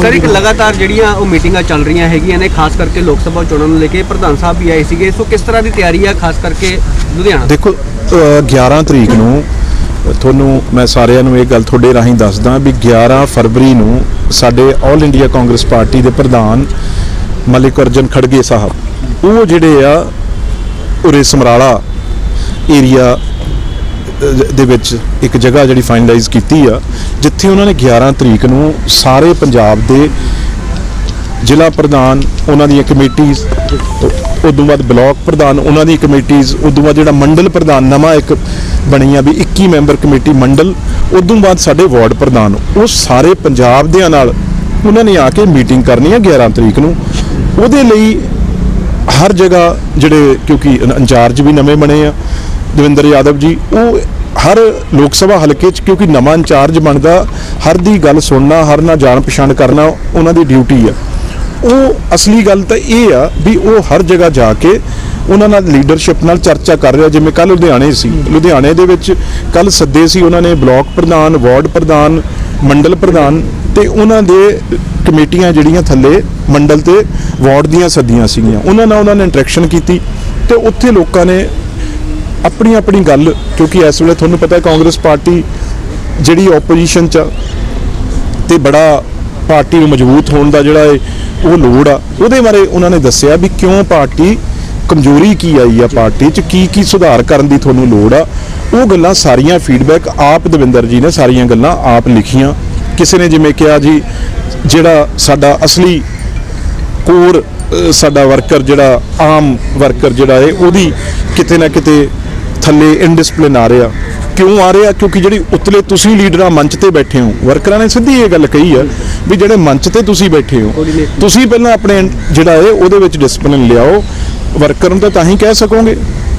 Sir ਇੱਕ ਲਗਾਤਾਰ ਜਿਹੜੀਆਂ ਉਹ ਮੀਟਿੰਗਾਂ ਚੱਲ ਰਹੀਆਂ ਹੈਗੀਆਂ ਨੇ ਖਾਸ ਕਰਕੇ ਲੋਕ ਸਭਾ ਚੋਣਾਂ ਨੂੰ ਲੈ ਕੇ ਪ੍ਰਧਾਨ ਸਾਹਿਬ ਵੀ ਆਏ ਸੀਗੇ। ਸੋ ਕਿਸ ਤਰ੍ਹਾਂ ਦੀ ਤਿਆਰੀ ਆ ਖਾਸ ਕਰਕੇ ਲੁਧਿਆਣਾ? ਦੇਖੋ ਅ, 11 ਤਰੀਕ ਨੂੰ ਤੁਹਾਨੂੰ ਮੈਂ ਸਾਰਿਆਂ ਨੂੰ ਇਹ ਗੱਲ ਤੁਹਾਡੇ ਰਾਹੀਂ ਦੱਸਦਾ ਵੀ 11 ਫਰਵਰੀ ਨੂੰ ਸਾਡੇ 올 ਇੰਡੀਆ ਕਾਂਗਰਸ ਪਾਰਟੀ ਦੇ ਪ੍ਰਧਾਨ ਮਲਿਕ ਅਰਜਨ ਖੜਗੇ ਸਾਹਿਬ ਉਹ ਜਿਹੜੇ ਆ ਉਰੇ ਸਮਰਾਲਾ ਏਰੀਆ ਦੇ ਵਿੱਚ ਇੱਕ ਜਗ੍ਹਾ ਜਿਹੜੀ ਫਾਈਨਲਾਈਜ਼ ਕੀਤੀ ਆ, ਜਿੱਥੇ ਉਹਨਾਂ ਨੇ 11 ਤਰੀਕ ਨੂੰ ਸਾਰੇ ਪੰਜਾਬ ਦੇ ਜ਼ਿਲ੍ਹਾ ਪ੍ਰਧਾਨ, ਉਹਨਾਂ ਦੀਆਂ ਕਮੇਟੀਆਂ ਉਦੋਂ ਬਾਅਦ ਬਲਾਕ ਪ੍ਰਧਾਨ, ਉਹਨਾਂ ਦੀ ਕਮੇਟੀਆਂ ਉਦੋਂ ਬਾਅਦ ਜਿਹੜਾ ਮੰਡਲ ਪ੍ਰਧਾਨ, ਨਵਾਂ ਇੱਕ ਬਣੀ ਆ ਵੀ 21 ਮੈਂਬਰ ਕਮੇਟੀ ਮੰਡਲ ਉਦੋਂ ਬਾਅਦ ਸਾਡੇ ਵਾਰਡ ਪ੍ਰਧਾਨ, ਉਹ ਸਾਰੇ ਪੰਜਾਬ ਦਿਆਂ ਨਾਲ ਉਹਨਾਂ ਨੇ ਆ ਕੇ ਮੀਟਿੰਗ ਕਰਨੀ ਆ 11 ਤਰੀਕ ਨੂੰ। ਉਹਦੇ ਲਈ ਹਰ ਜਗ੍ਹਾ ਜਿਹੜੇ ਕਿਉਂਕਿ ਇੰਚਾਰਜ ਵੀ ਨਵੇਂ ਬਣੇ ਆ ਦਵਿੰਦਰ ਯਾਦਵ ਜੀ, ਉਹ ਹਰ ਲੋਕ ਸਭਾ ਹਲਕੇ 'ਚ ਕਿਉਂਕਿ ਨਵਾਂ ਇੰਚਾਰਜ ਬਣਦਾ, ਹਰ ਦੀ ਗੱਲ ਸੁਣਨਾ, ਹਰ ਨਾਲ ਜਾਣ ਪਛਾਣ ਕਰਨਾ, ਉਹਨਾਂ ਦੀ ਡਿਊਟੀ ਆ। ਉਹ ਅਸਲੀ ਗੱਲ ਤਾਂ ਇਹ ਆ ਵੀ ਉਹ ਹਰ ਜਗ੍ਹਾ ਜਾ ਕੇ ਉਹਨਾਂ ਨਾਲ ਲੀਡਰਸ਼ਿਪ ਨਾਲ ਚਰਚਾ ਕਰ ਰਿਹਾ, ਜਿਵੇਂ ਕੱਲ ਲੁਧਿਆਣੇ ਸੀ। ਲੁਧਿਆਣੇ ਦੇ ਵਿੱਚ ਕੱਲ ਸੱਦੇ ਸੀ ਉਹਨਾਂ ਨੇ ਬਲਾਕ ਪ੍ਰਧਾਨ, ਵਾਰਡ ਪ੍ਰਧਾਨ, ਮੰਡਲ ਪ੍ਰਧਾਨ ਤੇ ਉਹਨਾਂ ਦੇ ਕਮੇਟੀਆਂ ਜਿਹੜੀਆਂ ਥੱਲੇ ਮੰਡਲ ਤੇ ਵਾਰਡ ਦੀਆਂ ਸੱਦੀਆਂ ਸੀਗੀਆਂ। ਉਹਨਾਂ ਨਾਲ ਉਹਨਾਂ ਨੇ ਇੰਟਰੈਕਸ਼ਨ ਕੀਤੀ ਤੇ ਉੱਥੇ ਲੋਕਾਂ ਨੇ ਆਪਣੀ ਆਪਣੀ ਗੱਲ ਕਿਉਂਕਿ ਇਸ ਵੇਲੇ ਤੁਹਾਨੂੰ ਪਤਾ ਹੈ ਕਾਂਗਰਸ ਪਾਰਟੀ ਜਿਹੜੀ ਆਪੋਜੀਸ਼ਨ 'ਚ ਆ, ਤੇ ਬੜਾ ਪਾਰਟੀ ਨੂੰ ਮਜ਼ਬੂਤ ਹੋਣ ਦਾ ਜਿਹੜਾ ਹੈ ਉਹ ਲੋੜ ਆ। ਉਹਦੇ ਬਾਰੇ ਉਹਨਾਂ ਨੇ ਦੱਸਿਆ ਵੀ ਕਿਉਂ ਪਾਰਟੀ ਕਮਜ਼ੋਰੀ ਕੀ ਆਈ ਆ ਪਾਰਟੀ 'ਚ ਕੀ ਕੀ ਸੁਧਾਰ ਕਰਨ ਦੀ ਤੁਹਾਨੂੰ ਲੋੜ ਆ। ਉਹ ਗੱਲਾਂ ਸਾਰੀਆਂ ਫੀਡਬੈਕ ਆਪ ਦਵਿੰਦਰ ਜੀ ਨੇ ਸਾਰੀਆਂ ਗੱਲਾਂ ਆਪ ਲਿਖੀਆਂ। ਕਿਸੇ ਨੇ ਜਿਵੇਂ ਕਿਹਾ ਜੀ ਜਿਹੜਾ ਸਾਡਾ ਅਸਲੀ ਕੋਰ ਸਾਡਾ ਵਰਕਰ ਜਿਹੜਾ ਆਮ ਵਰਕਰ ਜਿਹੜਾ ਹੈ ਉਹਦੀ ਕਿਤੇ ਨਾ ਕਿਤੇ ਥੱਲੇ ਇਨਡਿਸਪਲਿਨ ਆ ਰਿਹਾ। ਕਿਉਂ ਆ ਰਿਹਾ? ਕਿਉਂਕਿ ਜਿਹੜੀ ਉਤਲੇ ਤੁਸੀਂ ਲੀਡਰਾਂ ਮੰਚ ਤੇ ਬੈਠੇ ਹੋ ਵਰਕਰਾਂ ਨੇ ਸਿੱਧੀ ਇਹ ਗੱਲ ਕਹੀ ਆ ਵੀ ਜਿਹੜੇ ਮੰਚ ਤੇ ਤੁਸੀਂ ਬੈਠੇ ਹੋ ਤੁਸੀਂ ਪਹਿਲਾਂ ਆਪਣੇ ਜਿਹੜਾ ਹੈ ਉਹਦੇ ਵਿੱਚ ਡਿਸਪਲਿਨ ਲਿਆਓ। ਵਰਕਰ ਨੂੰ ਤਾਂ ਤਾਂ ਹੀ ਕਹਿ ਸਕੋਗੇ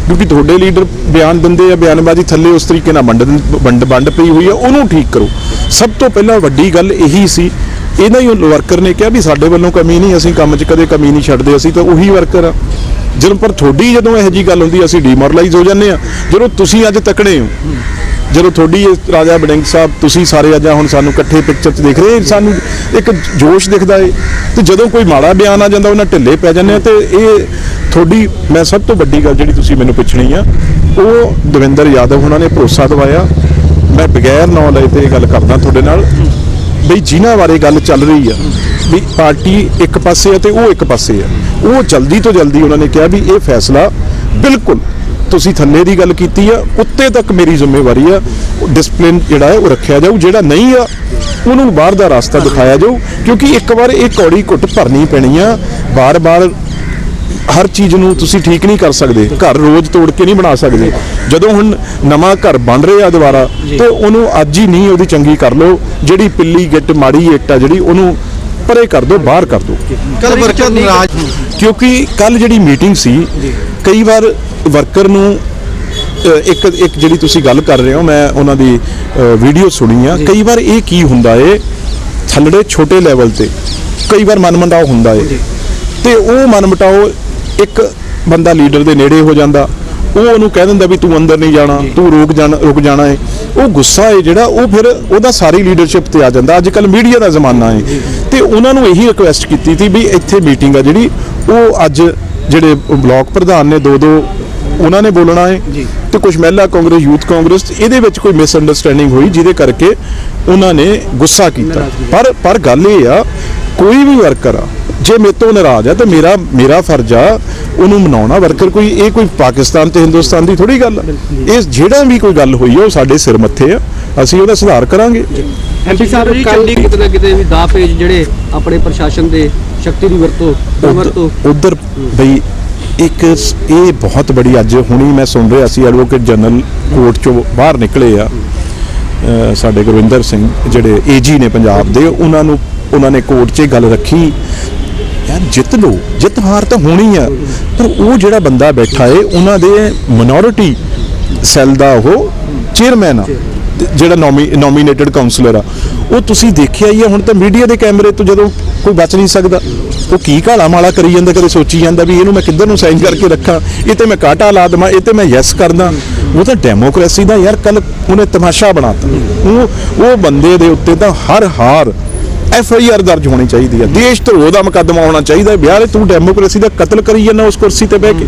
ਕਿਉਂਕਿ ਤੁਹਾਡੇ ਲੀਡਰ ਬਿਆਨ ਦਿੰਦੇ ਆ ਬਿਆਨਬਾਜ਼ੀ ਥੱਲੇ ਉਸ ਤਰੀਕੇ ਨਾਲ ਵੰਡ ਵੰਡ ਪਈ ਹੋਈ ਆ ਉਹਨੂੰ ਠੀਕ ਕਰੋ। ਸਭ ਤੋਂ ਪਹਿਲਾਂ ਵੱਡੀ ਗੱਲ ਇਹੀ ਸੀ ਇਹਨਾਂ ਹੀ ਵਰਕਰ ਨੇ ਕਿਹਾ ਵੀ ਸਾਡੇ ਵੱਲੋਂ ਕਮੀ ਨਹੀਂ, ਅਸੀਂ ਕੰਮ 'ਚ ਕਦੇ ਕਮੀ ਨਹੀਂ ਛੱਡਦੇ, ਅਸੀਂ ਤਾਂ ਉਹੀ ਵਰਕਰ ਆ ਜਦੋਂ ਪਰ ਤੁਹਾਡੀ ਜਦੋਂ ਇਹੋ ਜੀ ਗੱਲ ਹੁੰਦੀ, ਅਸੀਂ ਡੀਮੋਰਲਾਈਜ਼ ਹੋ ਜਾਂਦੇ ਆ ਜਦੋਂ ਤੁਸੀਂ ਅੱਜ ਤਕੜੇ ਹੋ, ਜਦੋਂ ਤੁਹਾਡੀ ਇਹ ਰਾਜਾ ਬਡਿੰਗ ਸਾਹਿਬ, ਤੁਸੀਂ ਸਾਰੇ ਅੱਜ ਹੁਣ ਸਾਨੂੰ ਇਕੱਠੇ ਪਿਕਚਰ 'ਚ ਦੇਖ ਰਹੇ ਸਾਨੂੰ ਇੱਕ ਜੋਸ਼ ਦਿਖਦਾ ਏ। ਤੇ ਜਦੋਂ ਕੋਈ ਮਾੜਾ ਬਿਆਨ ਆ ਜਾਂਦਾ, ਉਹਨਾਂ ਢਿੱਲੇ ਪੈ ਜਾਂਦੇ ਆ। ਤੇ ਇਹ ਤੁਹਾਡੀ, ਮੈਂ ਸਭ ਤੋਂ ਵੱਡੀ ਗੱਲ ਜਿਹੜੀ ਤੁਸੀਂ ਮੈਨੂੰ ਪੁੱਛਣੀ ਆ, ਉਹ ਦਵਿੰਦਰ ਯਾਦਵ ਉਹਨਾਂ ਨੇ ਭਰੋਸਾ ਦਵਾਇਆ। ਮੈਂ ਬਗੈਰ ਨਾਂ ਲਏ ਤੇ ਇਹ ਗੱਲ ਕਰਦਾ ਤੁਹਾਡੇ ਨਾਲ। ਬਈ ਜਿਨ੍ਹਾਂ ਬਾਰੇ ਗੱਲ ਚੱਲ ਰਹੀ ਆ, ਵੀ ਪਾਰਟੀ ਇੱਕ ਪਾਸੇ ਆ ਤੇ ਉਹ ਇੱਕ ਪਾਸੇ ਆ। ਉਹ ਜਲਦੀ ਤੋਂ ਜਲਦੀ ਉਹਨਾਂ ਨੇ ਕਿਹਾ ਵੀ ਇਹ ਫੈਸਲਾ ਬਿਲਕੁਲ ਤੁਸੀਂ ਥੱਲੇ ਦੀ ਗੱਲ ਕੀਤੀ ਆ, ਉੱਤੇ ਤੱਕ ਮੇਰੀ ਜ਼ਿੰਮੇਵਾਰੀ ਆ ਡਿਸਪਲਿਨ ਜਿਹੜਾ ਹੈ ਉਹ ਰੱਖਿਆ ਜਾਊ, ਜਿਹੜਾ ਨਹੀਂ ਆ, ਉਹਨੂੰ ਬਾਹਰ ਦਾ ਰਸਤਾ ਦਿਖਾਇਆ ਜਾਊ, ਕਿਉਂਕਿ ਇੱਕ ਵਾਰ ਇਹ ਕੌੜੀ ਘੁੱਟ ਭਰਨੀ ਪੈਣੀ ਆ, ਬਾਰ-ਬਾਰ ਹਰ ਚੀਜ਼ ਨੂੰ ਤੁਸੀਂ ਠੀਕ ਨਹੀਂ ਕਰ ਸਕਦੇ ਘਰ ਰੋਜ਼ ਤੋੜ ਕੇ ਨਹੀਂ ਬਣਾ ਸਕਦੇ। ਜਦੋਂ ਹੁਣ ਨਵਾਂ ਘਰ ਬਣ ਰਿਹਾ ਦੁਬਾਰਾ ਤੇ ਉਹਨੂੰ ਅੱਜ ਹੀ ਨਹੀਂ ਉਹਦੀ ਚੰਗੀ ਕਰ ਲਓ ਜਿਹੜੀ ਪਿੱਲੀ ਗਿੱਟ ਮਾੜੀ ਇੱਟ ਆ ਜਿਹੜੀ ਉਹਨੂੰ ਪਰੇ ਕਰ ਦਿਓ ਬਾਹਰ ਕਰ ਦਿਓ ਕੱਲ ਵਰਕਰ ਨਾਰਾਜ਼ ਕਿਉਂਕਿ ਕੱਲ ਜਿਹੜੀ ਮੀਟਿੰਗ ਸੀ ਕਈ ਵਾਰ ਵਰਕਰ ਨੂੰ ਇੱਕ ਇੱਕ ਜਿਹੜੀ ਤੁਸੀਂ ਗੱਲ ਕਰ ਰਹੇ ਹੋ ਮੈਂ ਉਹਨਾਂ ਦੀ ਵੀਡੀਓ ਸੁਣੀ ਆ। ਕਈ ਵਾਰ ਇਹ ਕੀ ਹੁੰਦਾ ਏ ਥੱਲੜੇ ਛੋਟੇ ਲੈਵਲ ਤੇ ਕਈ ਵਾਰ ਮਨਮਟਾਓ ਹੁੰਦਾ ਏ। ਤੇ ਉਹ ਮਨਮਟਾਓ ਇੱਕ ਬੰਦਾ ਲੀਡਰ ਦੇ ਨੇੜੇ ਹੋ ਜਾਂਦਾ ਉਹ ਉਹਨੂੰ ਕਹਿ ਦਿੰਦਾ ਵੀ ਤੂੰ ਅੰਦਰ ਨਹੀਂ ਜਾਣਾ ਤੂੰ ਰੁਕ ਜਾਣਾ ਰੁਕ ਜਾਣਾ ਏ। ਉਹ ਗੁੱਸਾ ਏ ਜਿਹੜਾ ਉਹ ਫਿਰ ਉਹਦਾ ਸਾਰੀ ਲੀਡਰਸ਼ਿਪ ਤੇ ਆ ਜਾਂਦਾ। ਅੱਜ ਕੱਲ ਮੀਡੀਆ ਦਾ ਜ਼ਮਾਨਾ ਏ। ਤੇ ਉਹਨਾਂ ਨੂੰ ਇਹੀ ਰਿਕੁਐਸਟ ਕੀਤੀ ਸੀ ਵੀ ਇੱਥੇ ਮੀਟਿੰਗ ਆ ਜਿਹੜੀ ਉਹ ਅੱਜ ਜਿਹੜੇ ਬਲਾਕ ਪ੍ਰਧਾਨ ਨੇ ਦੋ ਦੋ ਉਹਨਾਂ ਨੇ ਬੋਲਣਾ ਹੈ ਤੇ ਕੁਝ ਮਹਿਲਾ ਕਾਂਗਰਸ ਯੂਥ ਕਾਂਗਰਸ ਇਹਦੇ ਵਿੱਚ ਕੋਈ ਮਿਸ ਅੰਡਰਸਟੈਂਡਿੰਗ ਹੋਈ ਜਿਹਦੇ ਕਰਕੇ ਉਹਨਾਂ ਨੇ ਗੁੱਸਾ ਕੀਤਾ। ਪਰ ਪਰ ਗੱਲ ਇਹ ਆ ਕੋਈ ਵੀ ਵਰਕਰ ਆ ਜੇ ਮੇਰੇ ਤੋਂ ਨਾਰਾਜ਼ ਆ ਤੇ ਮੇਰਾ ਮੇਰਾ ਫਰਜ਼ ਆ ਉਹਨੂੰ ਮਨਾਉਣਾ। ਵਰਕਰ ਕੋਈ ਇਹ ਕੋਈ ਪਾਕਿਸਤਾਨ ਤੇ ਹਿੰਦੁਸਤਾਨ ਦੀ ਥੋੜੀ ਗੱਲ ਇਹ ਜਿਹੜਾ ਵੀ ਕੋਈ ਗੱਲ ਹੋਈ ਆ ਉਹ ਸਾਡੇ ਸਿਰ ਮੱਥੇ ਆ। ਅਸੀਂ ਉਹਦਾ ਸੁਧਾਰ ਕਰਾਂਗੇ। ਐਮਪੀ ਸਾਹਿਬ ਕੱਲ ਕਿਤੇ ਨਾ ਕਿਤੇ ਵੀ ਦਾ ਪੇਜ ਜਿਹੜੇ ਆਪਣੇ ਪ੍ਰਸ਼ਾਸਨ ਦੇ ਸ਼ਕਤੀ ਦੀ ਵਰਤੋਂ ਵਰਤੋਂ। ਉਧਰ ਬਈ ਇੱਕ ਇਹ ਬਹੁਤ ਬੜੀ ਅੱਜ ਹੁਣੀ ਮੈਂ ਸੁਣ ਰਿਹਾ ਸੀ ਐਡਵੋਕੇਟ ਜਨਰਲ ਕੋਰਟ ਚੋਂ ਬਾਹਰ ਨਿਕਲੇ ਆ। ਸਾਡੇ ਗੁਰਵਿੰਦਰ ਸਿੰਘ ਜਿਹੜੇ ਏਜੀ ਨੇ ਪੰਜਾਬ ਦੇ ਉਹਨਾਂ ਨੂੰ ਉਹਨਾਂ ਨੇ ਕੋਰਟ 'ਚ ਗੱਲ ਰੱਖੀ। ਯਾਰ ਜਿੱਤ ਲੋ ਜਿੱਤ ਹਾਰ ਤਾਂ ਹੋਣੀ ਆ। ਪਰ ਉਹ ਜਿਹੜਾ ਬੰਦਾ ਬੈਠਾ ਏ, ਉਹਨਾਂ ਦੇ ਮਿਨੋਰਿਟੀ ਸੈੱਲ ਦਾ ਉਹ ਚੇਅਰਮੈਨ ਆ, ਤੇ ਜਿਹੜਾ ਨੋਮੀਨੇਟਡ ਕਾਉਂਸਲਰ ਆ। ਉਹ ਤੁਸੀਂ ਦੇਖਿਆ ਹੀ ਆ, ਹੁਣ ਤਾਂ ਮੀਡੀਆ ਦੇ ਕੈਮਰੇ ਤੋਂ ਜਦੋਂ ਕੋਈ ਬਚ ਨਹੀਂ ਸਕਦਾ, ਉਹ ਕੀ ਘਾਲਾ ਮਾਲਾ ਕਰੀ ਜਾਂਦਾ, ਕਦੇ ਸੋਚੀ ਜਾਂਦਾ ਵੀ ਇਹਨੂੰ ਮੈਂ ਕਿੱਧਰ ਨੂੰ ਸਾਈਨ ਕਰਕੇ ਰੱਖਾਂ, ਇਹ ਤੇ ਮੈਂ ਕਾਟਾ ਲਾ ਦੇਵਾਂ, ਇਹ ਤੇ ਮੈਂ ਯੈਸ ਕਰਦਾ। ਉਹ ਤਾਂ ਡੈਮੋਕ੍ਰੇਸੀ ਦਾ ਯਾਰ ਕੱਲ ਉਹਨੇ ਤਮਾਸ਼ਾ ਬਣਾਤਾ। ਉਹ ਉਹ ਬੰਦੇ ਦੇ ਉੱਤੇ ਤਾਂ ਹਰ ਹਾਰ ਐਫ ਆਈ ਆਰ ਦਰਜ ਹੋਣੀ ਚਾਹੀਦੀ ਹੈ। ਦੇਸ਼ ਧਰੋਹ ਦਾ ਮੁਕੱਦਮਾ ਹੋਣਾ ਚਾਹੀਦਾ। ਯਾਰ ਤੂੰ ਡੈਮੋਕ੍ਰੇਸੀ ਦਾ ਕਤਲ ਕਰੀ ਜਾਂਦਾ ਉਸ ਕੁਰਸੀ ਤੇ ਬਹਿ ਕੇ।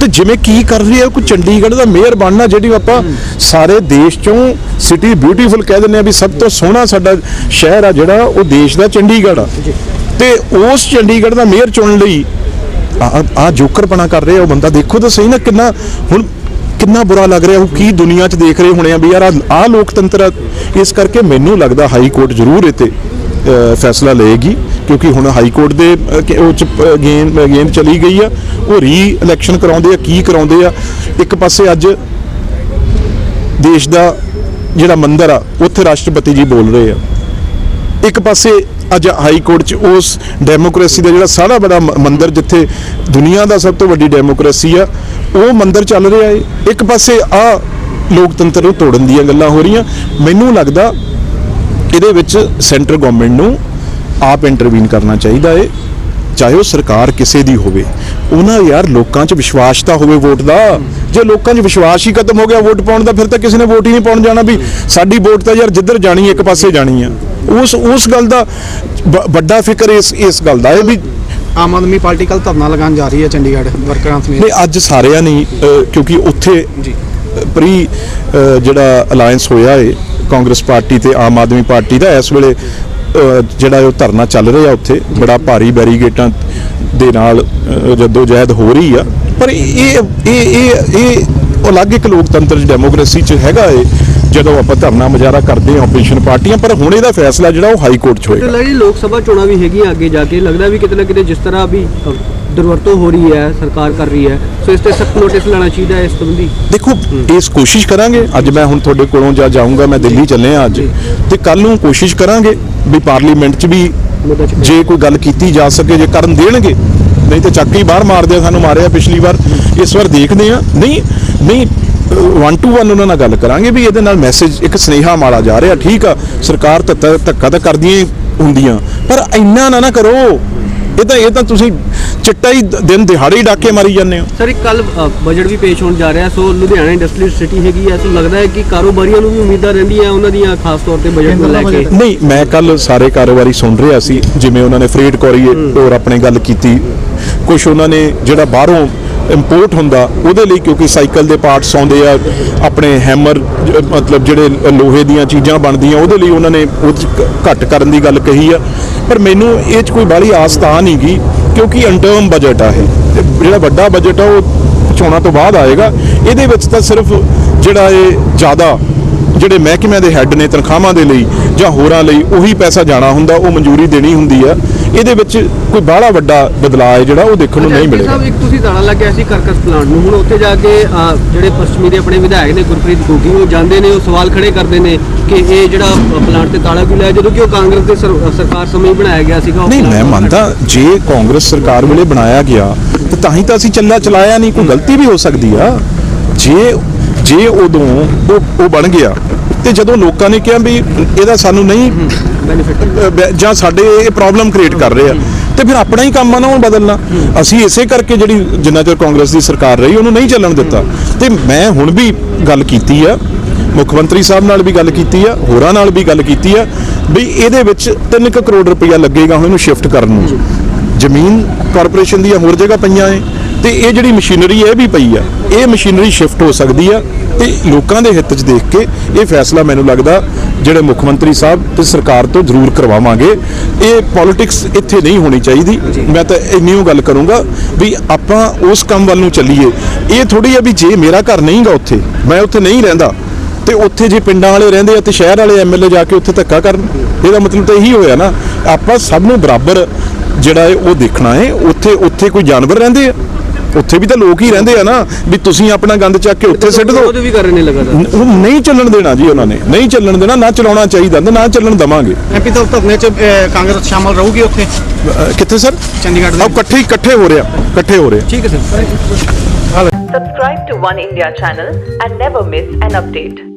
ਤੇ ਜਿਵੇਂ ਕੀ ਕਰ ਰਹੀ ਹੈ ਕੋਈ ਚੰਡੀਗੜ੍ਹ ਦਾ ਮੇਅਰ ਬਣਨਾ ਜਿਹੜੀ ਆਪਾਂ ਸਾਰੇ ਦੇਸ਼ ਚੋਂ ਸਿਟੀ ਬਿਊਟੀਫੁਲ ਕਹਿ ਦਿੰਦੇ ਆ ਵੀ ਸਭ ਤੋਂ ਸੋਹਣਾ ਸਾਡਾ ਸ਼ਹਿਰ ਆ ਜਿਹੜਾ ਉਹ ਦੇਸ਼ ਦਾ ਚੰਡੀਗੜ੍ਹ ਆ। ਤੇ ਉਸ ਚੰਡੀਗੜ੍ਹ ਦਾ ਮੇਅਰ ਚੁਣਨ ਲਈ ਆ ਜੋਕਰਪਣਾ ਕਰ ਰਿਹਾ ਉਹ ਬੰਦਾ। ਦੇਖੋ ਤਾਂ ਸਹੀ ਨਾ ਕਿੰਨਾ ਹੁਣ ਕਿੰਨਾ ਬੁਰਾ ਲੱਗ ਰਿਹਾ ਉਹ ਕੀ ਦੁਨੀਆ 'ਚ ਦੇਖ ਰਹੇ ਹੋਣੇ ਆ ਵੀ ਯਾਰ ਆ ਲੋਕਤੰਤਰ। ਇਸ ਕਰਕੇ ਮੈਨੂੰ ਲੱਗਦਾ ਹਾਈ ਕੋਰਟ ਜ਼ਰੂਰ ਇਹ ਤੇ ਅ, ਫੈਸਲਾ ਲਏਗੀ, ਕਿਉਂਕਿ ਹੁਣ ਹਾਈ ਕੋਰਟ ਦੇ ਉਹ ਚ ਗੇਮ ਗੇਮ ਚਲੀ ਗਈ ਆ, ਉਹ ਰੀ ਇਲੈਕਸ਼ਨ ਕਰਾਉਂਦੇ ਆ, ਕੀ ਕਰਾਉਂਦੇ ਆ? ਇੱਕ ਪਾਸੇ ਅੱਜ ਦੇਸ਼ ਦਾ ਜਿਹੜਾ ਮੰਦਰ ਆ, ਉੱਥੇ ਰਾਸ਼ਟਰਪਤੀ ਜੀ ਬੋਲ ਰਹੇ ਆ। ਇੱਕ ਪਾਸੇ ਅੱਜ ਹਾਈ ਕੋਰਟ 'ਚ ਉਸ ਡੈਮੋਕ੍ਰੇਸੀ ਦਾ ਜਿਹੜਾ ਸਾਰਾ ਬੜਾ ਮੰਦਰ ਜਿੱਥੇ ਦੁਨੀਆ ਦਾ ਸਭ ਤੋਂ ਵੱਡੀ ਡੈਮੋਕ੍ਰੇਸੀ ਆ, ਉਹ ਮੰਦਰ ਚੱਲ ਰਿਹਾ ਏ। ਇੱਕ ਪਾਸੇ ਆ ਲੋਕਤੰਤਰ ਨੂੰ ਤੋੜਨ ਦੀਆਂ ਗੱਲਾਂ ਹੋ ਰਹੀਆਂ। ਮੈਨੂੰ ਲੱਗਦਾ ਇਹਦੇ ਵਿੱਚ ਸੈਂਟਰ ਗਵਰਨਮੈਂਟ ਨੂੰ ਆਪ ਇੰਟਰਵੀਨ ਕਰਨਾ ਚਾਹੀਦਾ ਏ ਚਾਹੇ ਉਹ ਸਰਕਾਰ ਕਿਸੇ ਦੀ ਹੋਵੇ। ਉਹਨਾਂ ਯਾਰ ਲੋਕਾਂ 'ਚ ਵਿਸ਼ਵਾਸ ਤਾਂ ਹੋਵੇ ਵੋਟ ਦਾ। ਜੇ ਲੋਕਾਂ 'ਚ ਵਿਸ਼ਵਾਸ ਹੀ ਖਤਮ ਹੋ ਗਿਆ ਵੋਟ ਪਾਉਣ ਦਾ ਫਿਰ ਤਾਂ ਕਿਸੇ ਨੇ ਵੋਟ ਹੀ ਨਹੀਂ ਪਾਉਣ ਜਾਣਾ ਵੀ ਸਾਡੀ ਵੋਟ ਤਾਂ ਯਾਰ ਜਿੱਧਰ ਜਾਣੀ ਇੱਕ ਪਾਸੇ ਜਾਣੀ ਆ ਉਸ ਉਸ ਗੱਲ ਦਾ ਵੱਡਾ ਫਿਕਰ ਇਸ ਇਸ ਗੱਲ ਦਾ ਹੈ ਵੀ ਆਮ ਆਦਮੀ ਪਾਰਟੀ ਕੱਲ ਧਰਨਾ ਲਗਾਉਣ ਜਾ ਰਹੀ ਹੈ ਚੰਡੀਗੜ੍ਹ ਵਰਕਰਾਂ ਸਮੇਤ। ਨਹੀਂ ਅੱਜ ਸਾਰਿਆਂ ਨੇ ਅਹ, ਕਿਉਂਕਿ ਉੱਥੇ ਜੀ। ਪ੍ਰੀ ਜਿਹੜਾ ਅਲਾਈਅੰਸ ਹੋਇਆ ਏ ਕਾਂਗਰਸ ਪਾਰਟੀ ਤੇ ਆਮ ਆਦਮੀ ਪਾਰਟੀ ਦਾ ਇਸ ਵੇਲੇ ਜਿਹੜਾ ਉਹ ਧਰਨਾ ਚੱਲ ਰਿਹਾ ਉੱਥੇ, ਬੜਾ ਭਾਰੀ ਬੈਰੀਗੇਟਾਂ ਦੇ ਨਾਲ ਜਦੋਂ ਜਹਿਦ ਹੋ ਰਹੀ ਆ। ਪਰ ਇਹ ਇਹ ਇਹ ਇਹ ਅਲੱਗ ਇੱਕ ਲੋਕਤੰਤਰ ਡੈਮੋਕ੍ਰੇਸੀ ਚ ਹੈਗਾ ਏ, ਜਦੋਂ ਆਪਾਂ ਧਰਨਾ ਮੁਜ਼ਾਹਰਾ ਕਰਦੇ ਹਾਂ ਆਪੋਜੀਸ਼ਨ ਪਾਰਟੀਆਂ, ਪਰ ਹੁਣ ਇਹਦਾ ਫੈਸਲਾ ਜਿਹੜਾ ਉਹ ਹਾਈ ਕੋਰਟ ਚ ਤੇ ਹੋਏਗਾ ਲੱਗਦੀ ਲੋਕ ਸਭਾ ਚੋਣਾਂ ਵੀ ਹੈਗੀਆਂ ਅੱਗੇ ਜਾ ਕੇ, ਲੱਗਦਾ ਵੀ ਕਿਤੇ ਨਾ ਕਿਤੇ ਜਿਸ ਤਰ੍ਹਾਂ ਵੀ ਦੁਰਵਰਤੋਂ ਹੋ ਰਹੀ ਹੈ ਸਰਕਾਰ ਕਰ ਰਹੀ ਹੈ। ਸੋ ਇਸ ਤੇ ਸਖਤ ਨੋਟਿਸ ਲੈਣਾ ਚਾਹੀਦਾ ਹੈ ਇਸ ਸੰਬੰਧੀ। ਦੇਖੋ ਇਸ ਕੋਸ਼ਿਸ਼ ਕਰਾਂਗੇ। ਅੱਜ ਮੈਂ ਹੁਣ ਤੁਹਾਡੇ ਕੋਲੋਂ ਜਾ ਜਾਊਂਗਾ ਮੈਂ ਦਿੱਲੀ ਚੱਲਿਆ ਅੱਜ। ਤੇ ਕੱਲ ਨੂੰ ਕੋਸ਼ਿਸ਼ ਕਰਾਂਗੇ ਵੀ ਪਾਰਲੀਮੈਂਟ 'ਚ ਵੀ ਜੇ ਕੋਈ ਗੱਲ ਕੀਤੀ ਜਾ ਸਕੇ ਜੇ ਕਰਨ ਦੇਣਗੇ ਨਹੀਂ ਤੇ ਚੱਕ ਹੀ ਬਾਹਰ ਮਾਰਦੇ ਆ ਸਾਨੂੰ ਮਾਰਿਆ ਪਿਛਲੀ ਵਾਰ। ਇਸ ਵਾਰ ਦੇਖਦੇ ਆ ਨਹੀਂ ਨਹੀਂ ਵਨ ਟੂ ਵਨ ਉਹਨਾਂ ਨਾਲ ਗੱਲ ਕਰਾਂਗੇ ਵੀ ਇਹਦੇ ਨਾਲ ਮੈਸੇਜ ਇੱਕ ਸਨੇਹਾ ਮਾਲਾ ਜਾ ਰਿਹਾ। ਠੀਕ ਆ ਸਰਕਾਰ ਧੱਕਾ ਧੱਕਾ ਤਾਂ ਕਰਦੀਆਂ ਹੁੰਦੀਆਂ। ਪਰ ਇੰਨਾ ਨਾ ਨਾ ਕਰੋ। ਇਹ ਤਾਂ ਇਹ ਤਾਂ ਤੁਸੀਂ ਚਿੱਟਾ ਹੀ ਦਿਨ ਦਿਹਾੜੇ ਹੀ ਡਾਕੇ ਮਾਰੀ ਜਾਂਦੇ ਹੋ। ਸਰ ਇੱਕ ਕੱਲ ਬਜਟ ਵੀ ਪੇਸ਼ ਹੋਣ ਜਾ ਰਿਹਾ ਸੋ ਲੁਧਿਆਣਾ ਇੰਡਸਟਰੀਅਲ ਸਿਟੀ ਹੈਗੀ ਹੈ ਸੋ ਲੱਗਦਾ ਹੈ ਕਿ ਕਾਰੋਬਾਰੀਆਂ ਨੂੰ ਵੀ ਉਮੀਦਾਂ ਰਹਿੰਦੀਆਂ ਉਹਨਾਂ ਦੀਆਂ ਖਾਸ ਤੌਰ ਤੇ ਬਜਟ ਨੂੰ ਲੈ ਕੇ? ਨਹੀਂ ਮੈਂ ਕੱਲ ਸਾਰੇ ਕਾਰੋਬਾਰੀ ਸੁਣ ਰਿਹਾ ਸੀ ਜਿਵੇਂ ਉਹਨਾਂ ਨੇ ਫਰੇਟ ਕੋਰੀਅਰ ਆਪਣੇ ਗੱਲ ਕੀਤੀ। ਕੁਝ ਉਹਨਾਂ ਨੇ ਜਿਹੜਾ ਬਾਹਰੋਂ ਇੰਪੋਰਟ ਹੁੰਦਾ ਉਹਦੇ ਲਈ ਕਿਉਂਕਿ ਸਾਈਕਲ ਦੇ ਪਾਰਟਸ ਆਉਂਦੇ ਆ ਆਪਣੇ ਹੈਮਰ ਮਤਲਬ ਜਿਹੜੇ ਲੋਹੇ ਦੀਆਂ ਚੀਜ਼ਾਂ ਬਣਦੀਆਂ ਉਹਦੇ ਲਈ ਉਹਨਾਂ ਨੇ ਉਹ ਘੱਟ ਕਰਨ ਦੀ ਗੱਲ ਕਹੀ ਆ। ਪਰ ਮੈਨੂੰ ਇਹ 'ਚ ਕੋਈ ਬਾਹਲੀ ਆਸ ਤਾਂ ਨਹੀਂ ਗੀ ਕਿਉਂਕਿ ਅੰਟਰਮ ਬਜਟ ਆ ਇਹ। ਜਿਹੜਾ ਵੱਡਾ ਬਜਟ ਆ ਉਹ ਚੋਣਾਂ ਤੋਂ ਬਾਅਦ ਆਏਗਾ। ਇਹਦੇ ਵਿੱਚ ਤਾਂ ਸਿਰਫ ਜਿਹੜਾ ਇਹ ਜ਼ਿਆਦਾ ਜਿਹੜੇ ਮਹਿਕਮਿਆਂ ਦੇ ਹੈੱਡ ਨੇ ਤਨਖਾਹਾਂ ਦੇ ਲਈ ਜਾਂ ਹੋਰਾਂ ਲਈ ਉਹੀ ਪੈਸਾ ਜਾਣਾ ਹੁੰਦਾ ਉਹ ਮਨਜ਼ੂਰੀ ਦੇਣੀ ਹੁੰਦੀ ਆ। ਇਹਦੇ ਵਿੱਚ ਕੋਈ ਬਾਹਲਾ ਵੱਡਾ ਬਦਲਾਅ ਹੈ ਜਿਹੜਾ ਉਹ ਦੇਖਣ ਨੂੰ ਨਹੀਂ ਮਿਲੇਗਾ। ਸਾਹਿਬ ਇੱਕ ਤੁਸੀਂ ਤਾਲਾ ਲੱਗਿਆ ਸੀ ਕਰਕਸ ਪਲਾਂਟ ਨੂੰ। ਹੁਣ ਉੱਥੇ ਜਾ ਕੇ ਜਿਹੜੇ ਪੱਛਮੀ ਦੇ ਆਪਣੇ ਵਿਧਾਇਕ ਨੇ ਗੁਰਪ੍ਰੀਤ ਗੋਗੀ ਉਹ ਜਾਂਦੇ ਨੇ ਉਹ ਸਵਾਲ ਖੜੇ ਕਰਦੇ ਨੇ ਕਿ ਇਹ ਜਿਹੜਾ ਪਲਾਂਟ ਤੇ ਤਾਲਾ ਕਿਉਂ ਲਾਇਆ? ਜਦੋਂ ਕਿ ਉਹ ਕਾਂਗਰਸ ਦੇ ਸਰ- ਸਰਕਾਰ ਸਮੇਂ ਹੀ ਬਣਾਇਆ ਗਿਆ ਸੀਗਾ ਨਹੀਂ ਮੈਂ ਮੰਨਦਾ ਜੇ ਕਾਂਗਰਸ ਸਰਕਾਰ ਵੇਲੇ ਬਣਾਇਆ ਗਿਆ ਤੇ ਤਾਂ ਹੀ ਤਾਂ ਅਸੀਂ ਚੱਲਾ ਚਲਾਇਆ ਨਹੀਂ ਕੋਈ ਗਲਤੀ ਵੀ ਹੋ ਸਕਦੀ ਆ। ਜੇ ਜੇ ਉਦੋਂ ਉਹ ਉਹ ਬਣ ਗਿਆ ਤੇ ਜਦੋਂ ਲੋਕਾਂ ਨੇ ਕਿਹਾ ਵੀ ਇਹਦਾ ਸਾਨੂੰ ਨਹੀਂ ਬੈਨੀਫਿਟ ਜਾਂ ਸਾਡੇ ਇਹ ਪ੍ਰੋਬਲਮ ਕ੍ਰੀਏਟ ਕਰ ਰਹੇ। ਆ ਤੇ ਫਿਰ ਆਪਣਾ ਹੀ ਕੰਮ ਆ ਨਾ ਹੁਣ ਬਦਲਣਾ। ਅਸੀਂ ਇਸੇ ਕਰਕੇ ਜਿਹੜੀ ਜਿੰਨਾ ਚਿਰ ਕਾਂਗਰਸ ਦੀ ਸਰਕਾਰ ਰਹੀ ਉਹਨੂੰ ਨਹੀਂ ਚੱਲਣ ਦਿੱਤਾ। ਤੇ ਮੈਂ ਹੁਣ ਵੀ ਗੱਲ ਕੀਤੀ ਆ ਮੁੱਖ ਮੰਤਰੀ ਸਾਹਿਬ ਨਾਲ ਵੀ ਗੱਲ ਕੀਤੀ ਆ ਹੋਰਾਂ ਨਾਲ ਵੀ ਗੱਲ ਕੀਤੀ ਆ ਵੀ ਇਹਦੇ ਵਿੱਚ 3 ਕਰੋੜ ਰੁਪਇਆ ਲੱਗੇਗਾ ਹੁਣ ਇਹਨੂੰ ਸ਼ਿਫਟ ਕਰਨ ਨੂੰ। ਜ਼ਮੀਨ ਕਾਰਪੋਰੇਸ਼ਨ ਦੀਆਂ ਹੋਰ ਜਗ੍ਹਾ ਪਈਆਂ ਏ ਤੇ ਇਹ ਜਿਹੜੀ ਮਸ਼ੀਨਰੀ ਇਹ ਵੀ ਪਈ ਆ, ਇਹ ਮਸ਼ੀਨਰੀ ਸ਼ਿਫਟ ਹੋ ਸਕਦੀ ਆ ਤੇ ਲੋਕਾਂ ਦੇ ਹਿੱਤ 'ਚ ਦੇਖ ਕੇ ਇਹ ਫੈਸਲਾ ਮੈਨੂੰ ਲੱਗਦਾ ਜਿਹੜੇ ਮੁੱਖ ਮੰਤਰੀ ਸਾਹਿਬ ਤੇ ਸਰਕਾਰ ਤੋਂ ਜ਼ਰੂਰ ਕਰਵਾਵਾਂਗੇ। ਇਹ ਪੋਲਿਟਿਕਸ ਇੱਥੇ ਨਹੀਂ ਹੋਣੀ ਚਾਹੀਦੀ। ਮੈਂ ਤਾਂ ਇੰਨੀ ਉਹ ਗੱਲ ਕਰੂੰਗਾ ਵੀ ਆਪਾਂ ਉਸ ਕੰਮ ਵੱਲ ਨੂੰ ਚੱਲੀਏ। ਇਹ ਥੋੜੀ ਆ ਵੀ ਜੇ ਮੇਰਾ ਘਰ ਨਹੀਂਗਾ ਉੱਥੇ, ਮੈਂ ਉੱਥੇ ਨਹੀਂ ਰਹਿੰਦਾ, ਤੇ ਉੱਥੇ ਜੇ ਪਿੰਡਾਂ ਵਾਲੇ ਰਹਿੰਦੇ ਆ ਤੇ ਸ਼ਹਿਰ ਵਾਲੇ ਐਮਐਲਏ ਜਾ ਕੇ ਉੱਥੇ ਧੱਕਾ ਕਰਨ, ਇਹਦਾ ਮਤਲਬ ਤਾਂ ਇਹੀ ਹੋਇਆ ਨਾ। ਆਪਾਂ ਸਭ ਨੂੰ ਬਰਾਬਰ ਜਿਹੜਾ ਹੈ ਉਹ ਦੇਖਣਾ ਹੈ, ਉੱਥੇ ਉੱਥੇ ਕੋਈ ਜਾਨਵਰ ਰਹਿੰਦੇ ਆ। ਉੱਥੇ ਵੀ ਤਾਂ ਲੋਕ ਹੀ ਰਹਿੰਦੇ ਆ ਨਾ ਵੀ ਤੁਸੀਂ ਆਪਣਾ ਗੰਦ ਚੱਕ ਕੇ ਉੱਥੇ ਸਿੱਟ ਦਿਓ। ਉਹ ਵੀ ਕਰ ਰਹੇ ਨੇ ਲਗਾਤਾਰ। ਨ- ਉਹ ਨਹੀਂ ਚੱਲਣ ਦੇਣਾ ਜੀ ਉਹਨਾਂ ਨੇ ਨਹੀਂ ਚੱਲਣ ਦੇਣਾ ਨਾ ਚਲਾਉਣਾ ਚਾਹੀਦਾ ਨਾ ਚੱਲਣ ਦਵਾਂਗੇ। ਐਮਪੀ ਤੋਂ ਧਰਨੇ 'ਚ ਕਾਂਗਰਸ ਸ਼ਾਮਲ ਰਹੂਗੀ ਉੱਥੇ? ਕਿੱਥੇ ਸਰ? ਚੰਡੀਗੜ੍ਹ ਆਹ ਦੇ ਇਕੱਠੇ ਇਕੱਠੇ ਹੋ ਰਿਹਾ ਇਕੱਠੇ ਹੋ ਰਿਹਾ। ਠੀਕ ਹੈ sir. Subscribe to One India channel and never miss an update.